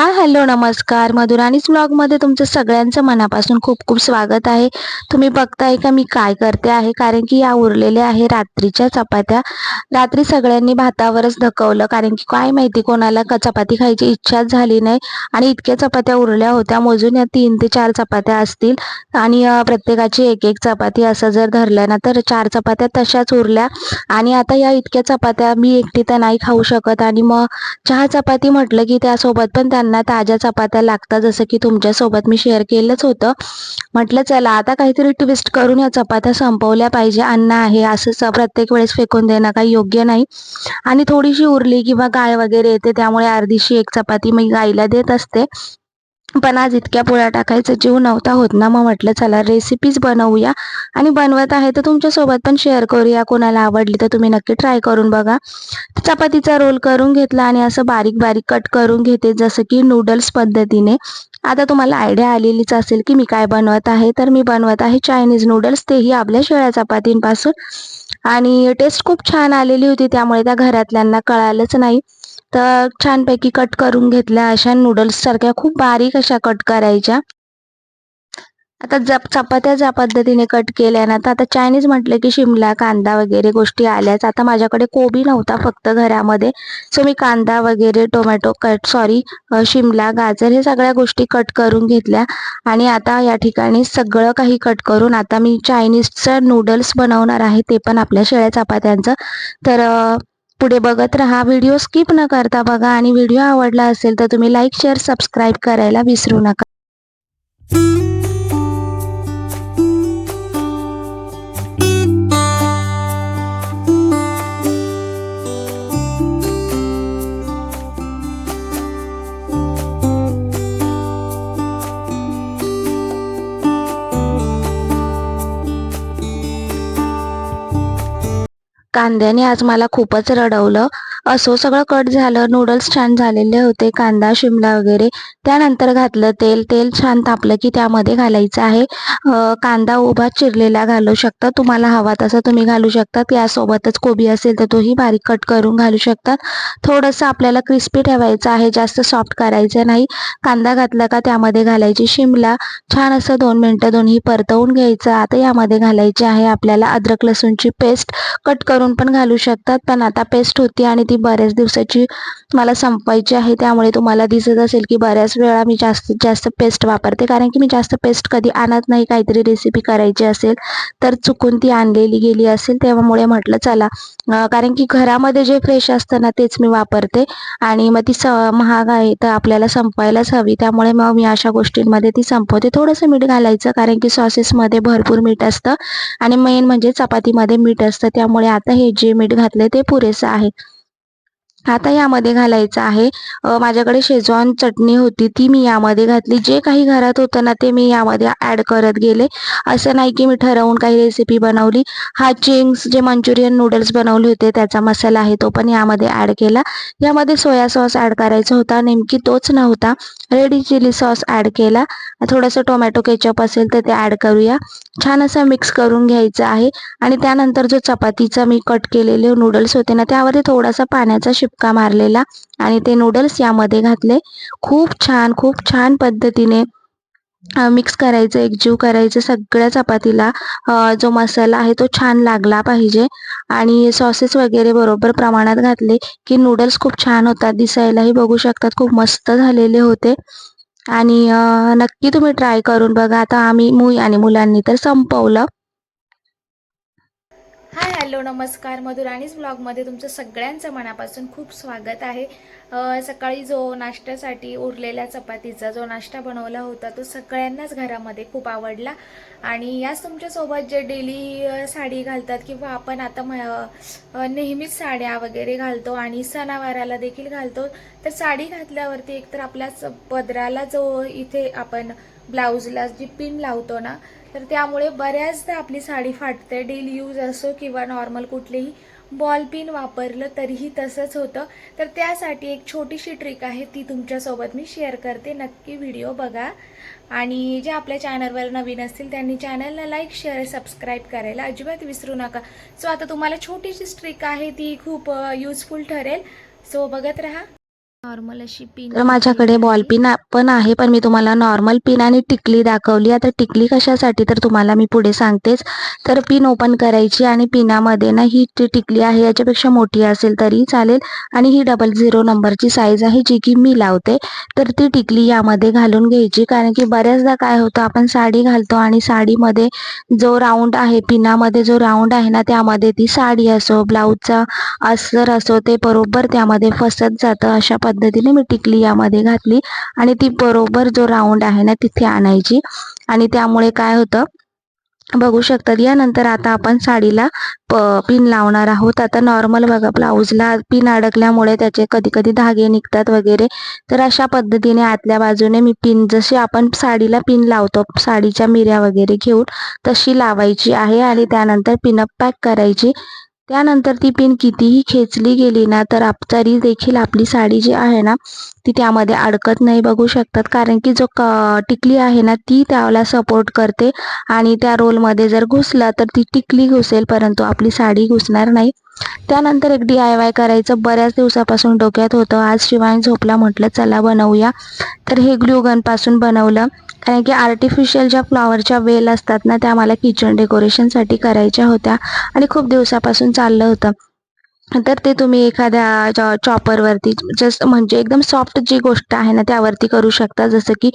Hi hello नमस्कार. मधुराणीच ब्लॉगमध्ये तुमचं सगळ्यांचं मनापासून खूप खूप स्वागत आहे. तुम्ही बघताय का मी काय करते आहे? कारण की या उरलेल्या आहे रात्रीच्या चपात्या. रात्री सगळ्यांनी भातावरच धकवलं कारण की काय माहिती कोणाला का चपाती खायची इच्छाच झाली नाही. आणि इतक्या चपात्या उरल्या होत्या मोजून या तीन ते चार चपात्या असतील. आणि प्रत्येकाची एक एक चपाती असं जर धरलं ना तर चार चपात्या तशाच उरल्या. आणि आता या इतक्या चपात्या मी एकटी तर नाही खाऊ शकत. आणि मग चहा चपाती म्हटलं की त्यासोबत पण त्यांना ताज्या चपात्या लागतात जसं की तुमच्यासोबत मी शेअर केलंच होतं. म्हटलं चला आता काहीतरी ट्विस्ट करून या चपात्या संपवल्या पाहिजे. अन्न आहे असंच प्रत्येक वेळेस फेकून देणं काही योग्य नाही. आणि थोडीशी उरली किंवा गाय वगैरे येते त्यामुळे अर्धीशी एक चपाती मी गाईला देत असते. पण आज इतक्या पोळ्या टाकायचा जीव नव्हता होत ना. मग म्हटलं चला रेसिपीज बनवूया. आणि बनवत आहे तर तुमच्यासोबत पण शेअर करूया. कोणाला आवडली तर तुम्ही नक्की ट्राय करून बघा. चपातीचा रोल करून घेतला आणि असं बारीक बारीक कट करून घेते जसं की नूडल्स पद्धतीने. आता तुम्हाला आयडिया आलेलीच असेल की मी काय बनवत आहे तर मी बनवत आहे चायनीज नूडल्स तेही आपल्या शेळ्या चपातींपासून. आणि टेस्ट खूप छान आलेली होती त्यामुळे त्या घरातल्यांना कळालंच नाही. तर छानपैकी कट करून घेतल्या अशा नूडल्स सारख्या. खूप बारीक अशा कट करायच्या. आता जप चपात्या ज्या पद्धतीने कट केल्या ना तर आता चायनीज म्हटलं की शिमला कांदा वगैरे गोष्टी आल्याच. आता माझ्याकडे कोबी नव्हता फक्त घरामध्ये. सो मी कांदा वगैरे टोमॅटो कट सॉरी शिमला गाजर हे सगळ्या गोष्टी कट करून घेतल्या. आणि आता या ठिकाणी सगळं काही कट करून आता मी चायनीजचं नूडल्स बनवणार आहे ते पण आपल्या शेळ्या चपात्यांचं. तर पुढे बघत राहा. व्हिडिओ स्किप न करता बघा आणि व्हिडिओ आवडला असेल तर तुम्ही लाईक शेअर सबस्क्राईब करायला विसरू नका. कांद्याने आज मला खूपच रडवलं. असो सगळं कट झालं. नूडल्स छान झालेले होते. कांदा शिमला वगैरे. त्यानंतर घातलं तेल. तेल छान तापलं की त्यामध्ये घालायचं आहे. कांदा उभा चिरलेला घालू शकता. तुम्हाला हवा तसा तुम्ही घालू शकतात यासोबतच कोबी असेल तर तोही बारीक कट करून घालू शकतात थोडंसं आपल्याला क्रिस्पी ठेवायचं आहे. जास्त सॉफ्ट करायचं नाही. कांदा घातला का त्यामध्ये घालायची शिमला. छान असं दोन मिनटं दोन्ही परतवून घ्यायचं. आता यामध्ये घालायची आहे आपल्याला अद्रक लसूणची पेस्ट कट करून पण घालू शकतात. पण आता पेस्ट होती आणि ती बऱ्याच दिवसाची मला संपायची आहे त्यामुळे तुम्हाला दिसत असेल की बऱ्याच वेळा मी जास्तीत जास्त पेस्ट वापरते. कारण की मी जास्त पेस्ट कधी आणत नाही काहीतरी रेसिपी करायची असेल तर चुकून ती आणलेली गेली असेल त्यामुळे म्हटलं चला. कारण की घरामध्ये जे फ्रेश असतं ना तेच मी वापरते. आणि मग ती स महाग आहे तर आपल्याला संपायलाच हवी. त्यामुळे मग मी अशा गोष्टींमध्ये ती संपवते. थोडंसं मीठ घालायचं कारण की सॉसेसमध्ये भरपूर मीठ असतं. आणि मेन म्हणजे चपातीमध्ये मीठ असतं. त्यामुळे आता हे जे मीठ घातले ते पुरेसं आहे. आता यामध्ये घालायचं आहे. माझ्याकडे शेजवान चटणी होती ती मी यामध्ये घातली. जे काही घरात होतं ना ते मी यामध्ये ॲड करत गेले. असं नाही की मी ठरवून काही रेसिपी बनवली. हा चिंग्स जे मंचुरियन नूडल्स बनवले होते त्याचा मसाला आहे तो पण यामध्ये ॲड केला. यामध्ये सोया सॉस ॲड करायचा होता. नेमकी तोच नव्हता. रेडी चिली सॉस ॲड केला. थोडंसं टोमॅटो केचप असेल तर ते ॲड करूया. छान असं मिक्स करून घ्यायचं आहे. आणि त्यानंतर जो चपातीचा मी कट केलेले नूडल्स होते ना त्यावरती थोडासा पाण्याचा शिपका मारलेला आणि ते नूडल्स यामध्ये घातले. खूप छान खूप छान पद्धतीने मिक्स करायचं एकजीव करायचं सगळ्या चपातीला. जो मसाला आहे तो छान लागला पाहिजे. आणि सॉसेस वगैरे बरोबर प्रमाणात घातले की नूडल्स खूप छान होतात दिसायलाही बघू शकतात. खूप मस्त झालेले होते. आणि नक्की तुम्ही ट्राय करून बघा. आता आम्ही मुई आणि मुलांनी तर संपवलं. हॅलो नमस्कार. मधुराणीच ब्लॉगमध्ये तुमचं सगळ्यांचं मनापासून खूप स्वागत आहे. सकाळी जो नाश्त्यासाठी उरलेल्या चपातीचा जो नाश्ता बनवला होता तो सगळ्यांनाच घरामध्ये खूप आवडला. आणि याच तुमच्यासोबत जे डेली साडी घालतात किंवा आपण आता म नेहमीच साड्या वगैरे घालतो आणि सणावाराला देखील घालतो तर साडी घातल्यावरती एकतर आपल्या पदराला जो इथे आपण ब्लाऊजला जी पिन लावतो ना तर त्यामुळे बऱ्याचदा आपली साडी फाटते. डेली यूज असो किंवा नॉर्मल कुठलेही बॉल पिन वापरलं तरीही तसंच होतं. तर त्यासाठी एक छोटीशी ट्रिक आहे ती तुमच्यासोबत मी शेअर करते. नक्की व्हिडिओ बघा. आणि जे आपल्या चॅनलवर नवीन असतील त्यांनी चॅनलला लाईक शेअर सबस्क्राईब करायला अजिबात विसरू नका. सो आता तुम्हाला छोटीशी ट्रिक आहे ती खूप युजफुल ठरेल. सो बघत राहा. नॉर्मल अशी पिन तर माझ्याकडे बॉल पिन पण आहे पण मी तुम्हाला नॉर्मल पिन आणि टिकली दाखवली आता टिकली कशासाठी तर तुम्हाला मी पुढे सांगतेच. तर पिन ओपन करायची आणि पिनामध्ये ना ही जी टिकली आहे याच्यापेक्षा मोठी असेल तरी चालेल. आणि ही डबल झिरो नंबरची साईज आहे जी की मी लावते. तर ती टिकली यामध्ये घालून घ्यायची. कारण की बऱ्याचदा काय होतं आपण साडी घालतो आणि साडीमध्ये जो राऊंड आहे पिनामध्ये जो राऊंड आहे ना त्यामध्ये ती साडी असो ब्लाऊजचा अस्तर असो ते बरोबर त्यामध्ये फसत जातं. अशा पद्धतीने मी टिकली यामध्ये घातली. आणि ती बरोबर जो राऊंड आहे ना तिथे आणायची. आणि त्यामुळे काय होतं बघू शकतात. यानंतर आता आपण साडीला प पिन लावणार आहोत. आता नॉर्मल बघा ब्लाऊजला पिन अडकल्यामुळे त्याचे कधी कधी धागे निघतात वगैरे. तर अशा पद्धतीने आतल्या बाजूने मी पिन जशी आपण साडीला पिन लावतो साडीच्या मिऱ्या वगैरे घेऊन तशी लावायची आहे. आणि त्यानंतर पिनअप पॅक करायची. त्यानंतर ती पिन कितीही खेचली गेली ना तर आप तरी देखील आपली साडी जी आहे ना ती त्यामध्ये अडकत नाही बघू शकतात. कारण की जो क टिकली आहे ना ती त्याला सपोर्ट करते. आणि त्या रोलमध्ये जर घुसला तर ती टिकली घुसेल परंतु आपली साडी घुसणार नाही. त्यानंतर एक डी आय वाय करायचं. बऱ्याच दिवसापासून डोक्यात होतं. आज शिवाय झोपला म्हटलं चला बनवूया. तर हे ग्लुगनपासून बनवलं. कारण की आर्टिफिशियल ज्या फ्लॉवरच्या वेल असतात ना त्या मला किचन डेकोरेशनसाठी करायच्या होत्या आणि खूप दिवसापासून चाललं होतं. तर ते तुम्ही एखाद्या चॉ चॉपरवरती जस्ट म्हणजे एकदम सॉफ्ट जी गोष्ट आहे ना त्यावरती करू शकता. जसं की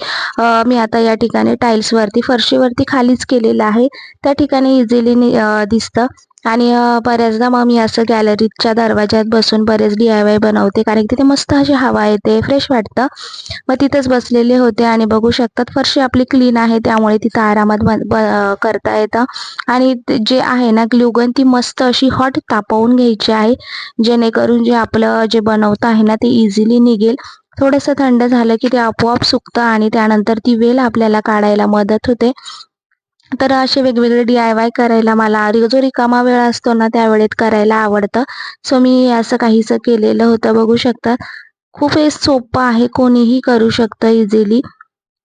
मी आता या ठिकाणी टाईल्सवरती फरशीवरती खालीच केलेलं आहे. त्या ठिकाणी इझिली दिसतं. आणि बऱ्याचदा मग मी असं गॅलरीच्या दरवाज्यात बसून बरेच डी आय वाय बनवते. कारण की तिथे मस्त अशी हवा येते फ्रेश वाटतं. मग तिथंच बसलेले होते आणि बघू शकतात फरशी आपली क्लीन आहे त्यामुळे तिथं आरामात बन ब- करता येतं. आणि जे आहे ना ग्लुगन ती मस्त अशी हॉट तापवून घ्यायची आहे. जेणेकरून जे आपलं जे बनवतं आहे ना ते इझिली निघेल. थोडंसं थंड झालं की ते आपोआप सुकतं आणि त्यानंतर ती वेल आपल्याला काढायला मदत होते. तर असे वेगवेगळे डी आय वाय करायला मला जो रिकामा वेळ असतो ना त्यावेळेत करायला आवडतं. सो मी असं काहीसं केलेलं होतं बघू शकता. खूप हे सोपं आहे कोणीही करू शकतं इझिली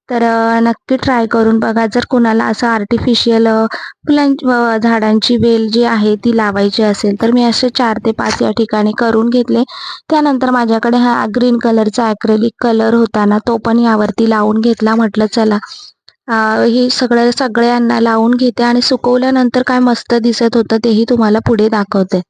तर नक्की ट्राय करून बघा जर कोणाला असं आर्टिफिशियल फुलां झाडांची वेल जी आहे ती लावायची असेल तर मी असे चार ते पाच या ठिकाणी करून घेतले. त्यानंतर माझ्याकडे हा ग्रीन कलरचा ॲक्रेलिक कलर होता ना तो पण यावरती लावून घेतला म्हटलं चला. हे सगळं सगळ्यांना लावून घेते आणि सुकवल्यानंतर काय मस्त दिसत होतं तेही तुम्हाला पुढे दाखवते.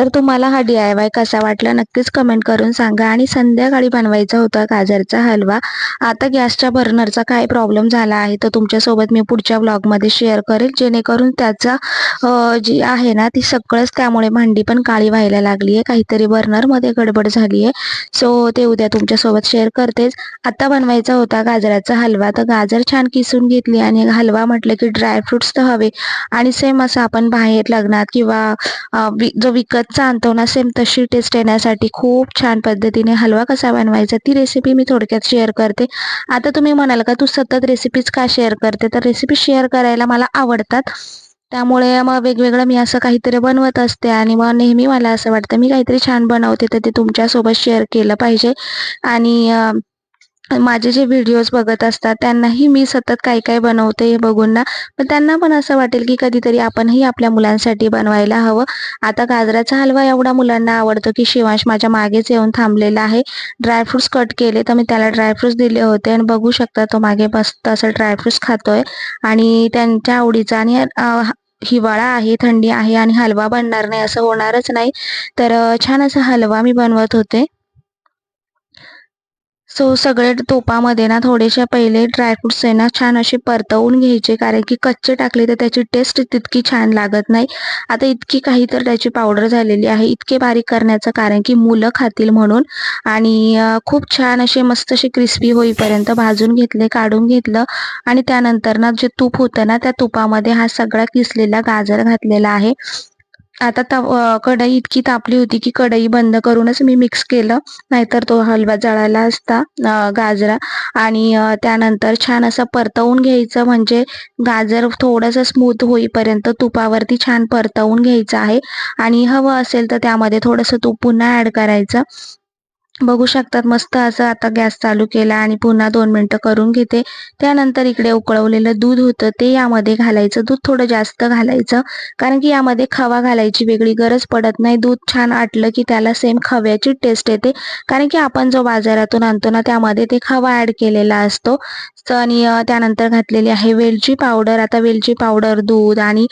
तर तुम्हाला हा डी आय वाय कसा वाटला नक्कीच कमेंट करून सांगा. आणि संध्याकाळी बनवायचा होता गाजरचा हलवा. आता गॅसच्या बर्नरचा काय प्रॉब्लेम झाला आहे तर तुमच्यासोबत मी पुढच्या ब्लॉगमध्ये शेअर करेल. जेणेकरून त्याचा जी आहे ना ती सगळंच त्यामुळे भांडी पण काळी व्हायला लागली आहे. काहीतरी बर्नरमध्ये गडबड झाली आहे. सो ते उद्या तुमच्यासोबत शेअर करतेच. आता बनवायचा होता गाजराचा हलवा. तर गाजर छान किसून घेतली आणि हलवा म्हटलं की ड्रायफ्रुट्स तर हवे. आणि सेम असं आपण बाहेर लग्नात किंवा जो विकत आणतो ना सेम तशी टेस्ट येण्यासाठी खूप छान पद्धतीने हलवा कसा बनवायचा ती रेसिपी मी थोडक्यात शेअर करते. आता तुम्ही म्हणाल का तू सतत रेसिपीज का शेअर करते? तर रेसिपी शेअर करायला मला आवडतात. त्यामुळे मग वेगवेगळं मी असं काहीतरी बनवत असते आणि मग नेहमी मला असं वाटतं मी काहीतरी छान बनवते तर ते तुमच्यासोबत शेअर केलं पाहिजे. आणि माझे जे व्हिडिओज बघत असतात त्यांनाही मी सतत काय काय बनवते हे बघून ना पण त्यांना पण असं वाटेल की कधीतरी आपणही आपल्या मुलांसाठी बनवायला हवं. आता गाजराचा हलवा एवढा मुलांना आवडतो की शिवांश माझ्या मागेच येऊन थांबलेला आहे. ड्रायफ्रुट्स कट केले तर मी त्याला ड्रायफ्रुट्स दिले होते आणि बघू शकता तो मागे मस्त असं ड्रायफ्रुट्स खातोय. आणि त्यांच्या आवडीचा आणि हिवाळा आहे थंडी आहे आणि हलवा बनणार नाही असं होणारच नाही. तर छान असा हलवा मी बनवत होते. सो सगळे तुपामध्ये ना थोडेसे पहिले ड्रायफ्रुट्स आहे ना छान असे परतवून घ्यायचे. कारण की कच्चे टाकले तर त्याची टेस्ट तितकी छान लागत नाही. आता इतकी काही तर त्याची पावडर झालेली आहे. इतके बारीक करण्याचं कारण की मुलं खातील म्हणून. आणि खूप छान असे मस्त असे क्रिस्पी होईपर्यंत भाजून घेतले काढून घेतलं. आणि त्यानंतर ना जे तूप होतं ना त्या तुपामध्ये हा सगळा किसलेला गाजर घातलेला आहे. आता तव कढई इतकी तापली होती की कढई बंद करूनच मी मिक्स केलं. नाहीतर तो हलवा जळाला असता गाजरा. आणि त्यानंतर छान असं परतवून घ्यायचं म्हणजे गाजर थोडंसं स्मूथ होईपर्यंत तुपावरती छान परतवून घ्यायचं आहे. आणि हवं असेल तर त्यामध्ये थोडंसं तूप पुन्हा ॲड करायचं. बघू शकतात मस्त असं आता गॅस चालू केला आणि पुन्हा दोन मिनटं करून घेते. त्यानंतर इकडे उकळवलेलं दूध होतं ते यामध्ये घालायचं. दूध थोडं जास्त घालायचं कारण की यामध्ये खवा घालायची वेगळी गरज पडत नाही. दूध छान आटलं की त्याला सेम खव्याची टेस्ट येते. कारण की आपण जो बाजारातून आणतो ना त्यामध्ये ते खवा ॲड केलेला असतो. आणि त्यानंतर घातलेली आहे वेलची पावडर. आता वेलची पावडर दूध आणि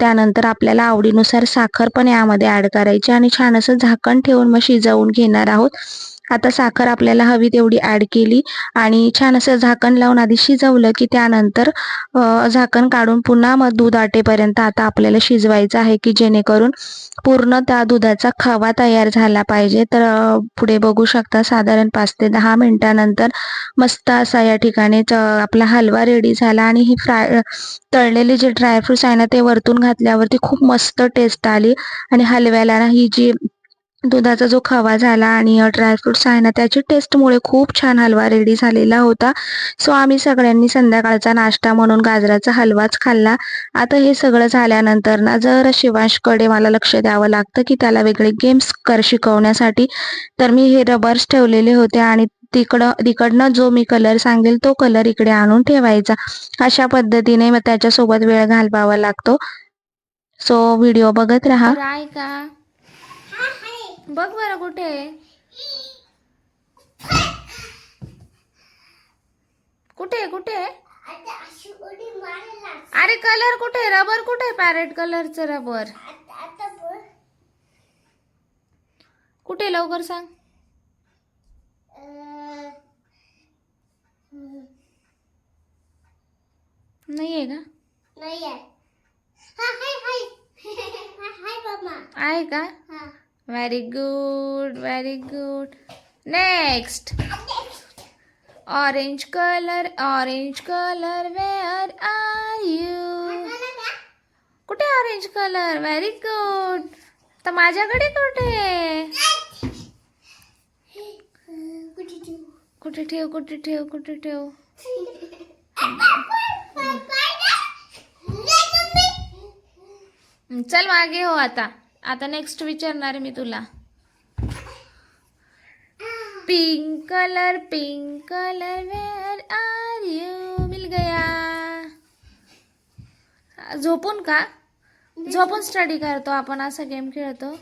त्यानंतर आपल्याला आवडीनुसार साखर पण यामध्ये ॲड करायची आणि छान असं झाकण ठेवून मग शिजवून घेणार आहोत. आता साखर आपल्याला हवी तेवढी ॲड केली आणि छान असं झाकण लावून आधी शिजवलं की त्यानंतर झाकण काढून पुन्हा मग दूध आटेपर्यंत आता आपल्याला शिजवायचं आहे की जेणेकरून पूर्ण त्या दुधाचा खवा तयार झाला पाहिजे. तर पुढे बघू शकता साधारण पाच ते दहा मिनिटानंतर मस्त असा या ठिकाणी च- आपला हलवा रेडी झाला आणि ही फ्राय तळलेले जे ड्रायफ्रुट्स आहे ना ते वरतून घातल्यावरती खूप मस्त टेस्ट आली. आणि हलव्याला ना ही जी दुधाचा जो खवा झाला आणि ड्रायफ्रुट्स आहे ना त्याची टेस्टमुळे खूप छान हलवा रेडी झालेला होता. सो आम्ही सगळ्यांनी संध्याकाळचा नाश्ता म्हणून गाजराचा हलवाच खाल्ला. आता हे सगळं झाल्यानंतर ना जर शिवांशकडे मला लक्ष द्यावं लागतं की त्याला वेगळे गेम्स कर शिकवण्यासाठी तर मी हे रबर्स ठेवलेले होते आणि तिकडं तिकडनं जो मी कलर सांगेल तो कलर इकडे आणून ठेवायचा. अशा पद्धतीने मग त्याच्यासोबत वेळ घालवावा लागतो. सो व्हिडिओ बघत राहा. का बघ बरं कुठे कुठे कुठे अरे कलर कुठे रबर कुठे पॅरेट कलरचं रबर? कुठे लवकर सांग. नाहीये का? आहे. का? Very good very good next orange colour orange colour where are you कुठे ऑरेंज कलर व्हेरी गुड तर माझ्याकडे कुठे कुठे ठेव कुठे ठेव कुठे ठेव हं, चल मागे हो आता आता नेक्स्ट विचारणार आहे मी तुला. Pink colour pink colour where are you mill गया. झोपून का? झोपून स्टडी करतो आपण असा गेम खेळतो.